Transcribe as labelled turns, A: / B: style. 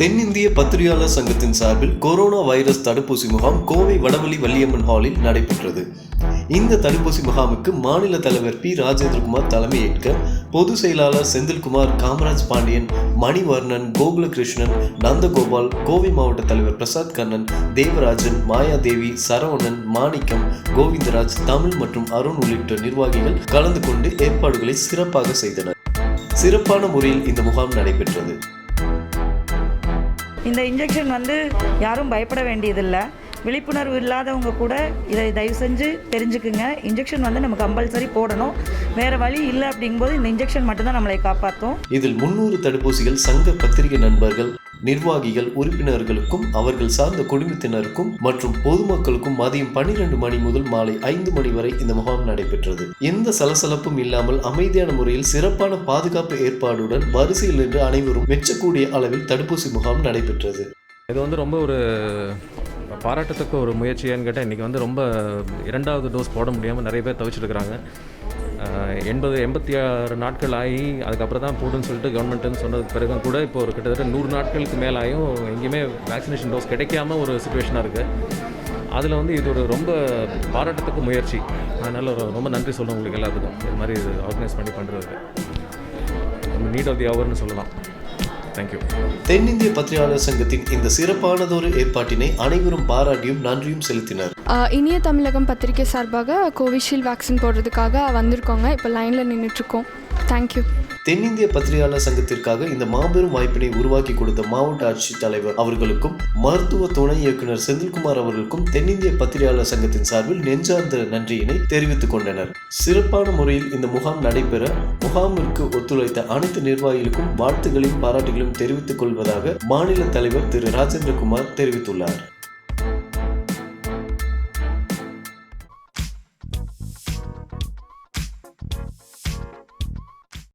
A: தென்னிந்திய பத்திரிகையாளர் சங்கத்தின் சார்பில் கொரோனா வைரஸ் தடுப்பூசி முகாம் கோவை வடவழி வள்ளியம்மன் ஹாலில் நடைபெற்றது. இந்த தடுப்பூசி முகாமுக்கு மாநில தலைவர் பி. ராஜேந்திரகுமார் தலைமையேற்க பொதுச் செயலாளர் செந்தில்குமார் காமராஜ் பாண்டியன் மணிவர்ணன் கோகுலகிருஷ்ணன் நந்தகோபால் கோவை மாவட்ட தலைவர் பிரசாத் கண்ணன் தேவராஜன் மாயாதேவி சரவணன் மாணிக்கம் கோவிந்தராஜ் தமிழ் மற்றும் அருண் உள்ளிட்ட நிர்வாகிகள் கலந்து கொண்டு ஏற்பாடுகளை சிறப்பாக செய்தனர். சிறப்பான முறையில் இந்த முகாம் நடைபெற்றது.
B: இந்த இன்ஜெக்ஷன் வந்து யாரும் பயப்பட வேண்டியதில்லை. விழிப்புணர்வு இல்லாதவங்க கூட இதை தயவு செஞ்சு தெரிஞ்சுக்குங்க. இன்ஜெக்ஷன் வந்து நம்ம கம்பல்சரி போடணும். வேறு வழி இல்லை அப்படிங்கும்போது இந்த இன்ஜெக்ஷன் மட்டும்தான் நம்மளை காப்பாற்றும்
A: இதில் முன்னூறு தடுப்பூசிகள் சங்க பத்திரிகை நண்பர்கள் நிர்வாகிகள் உறுப்பினர்களுக்கும் அவர்கள் சார்ந்த குடும்பத்தினருக்கும் மற்றும் பொதுமக்களுக்கும் மதியம் பனிரெண்டு மணி முதல் மாலை ஐந்து மணி வரை இந்த முகாம் நடைபெற்றது. எந்த சலசலப்பும் இல்லாமல் அமைதியான முறையில் சிறப்பான பாதுகாப்பு ஏற்பாடுடன் வரிசையில் நின்று அனைவரும் மெச்சக்கூடிய அளவில் தடுப்பூசி முகாம் நடைபெற்றது.
C: இது வந்து ரொம்ப ஒரு பாராட்டத்தக்க ஒரு முயற்சியான்னு கேட்டால் இன்றைக்கி வந்து ரொம்ப இரண்டாவது டோஸ் போட முடியாமல் நிறைய பேர் தவிச்சிருக்கிறாங்க எண்பது எண்பத்தி ஆறு நாட்கள் ஆகி அதுக்கப்புறம் தான் போடுன்னு சொல்லிட்டு கவர்மெண்ட்டுன்னு சொன்னதுக்கு பிறகும் கூட இப்போ ஒரு கிட்டத்தட்ட நூறு நாட்களுக்கு மேலாயும் எங்கேயுமே வேக்சினேஷன் டோஸ் கிடைக்காம ஒரு சுச்சுவேஷனாக இருக்குது அதில் வந்து இது ஒரு ரொம்ப பாராட்டத்துக்கு முயற்சி. அதனால் ரொம்ப நன்றி சொல்லணும் உங்களுக்கு எல்லாத்துக்கும். இது மாதிரி இது ஆர்கனைஸ் பண்ணி பண்ணுறதுக்கு நீட் ஆஃப் தி அவர்னு சொல்லலாம். தேங்க்யூ
A: தென்னிந்திய பத்திரிகையாளர் சங்கத்தின் இந்த சிறப்பானதொரு ஏற்பாட்டினை அனைவரும் பாராட்டியும் நன்றியும் செலுத்தினர்.
D: ஆஹ் இனிய தமிழகம் பத்திரிகை சார்பாக கோவிஷீல்டு வேக்சின் போடுறதுக்காக வந்திருக்கோங்க. இப்போ லைனில் நின்றுட்டுருக்கோம் தேங்க்யூ
A: தென்னிந்திய பத்திரிகையாளர் சங்கத்திற்காக இந்த மாபெரும் வாய்ப்பினை உருவாக்கி கொடுத்த மாவட்ட ஆட்சித் தலைவர் அவர்களுக்கும் மருத்துவ துணை இயக்குனர் செந்தில்குமார் அவர்களுக்கும் தென்னிந்திய பத்திரிகையாளர் சங்கத்தின் சார்பில் நெஞ்சார்ந்த நன்றியினை தெரிவித்துக் கொண்டனர். சிறப்பான முறையில் இந்த முகாம் நடைபெற முகாமிற்கு ஒத்துழைத்த அனைத்து நிர்வாகிகளுக்கும் வாழ்த்துகளையும் பாராட்டுகளையும் தெரிவித்துக் கொள்வதாக மாநில தலைவர் திரு. ராஜேந்திரகுமார் தெரிவித்துள்ளார்.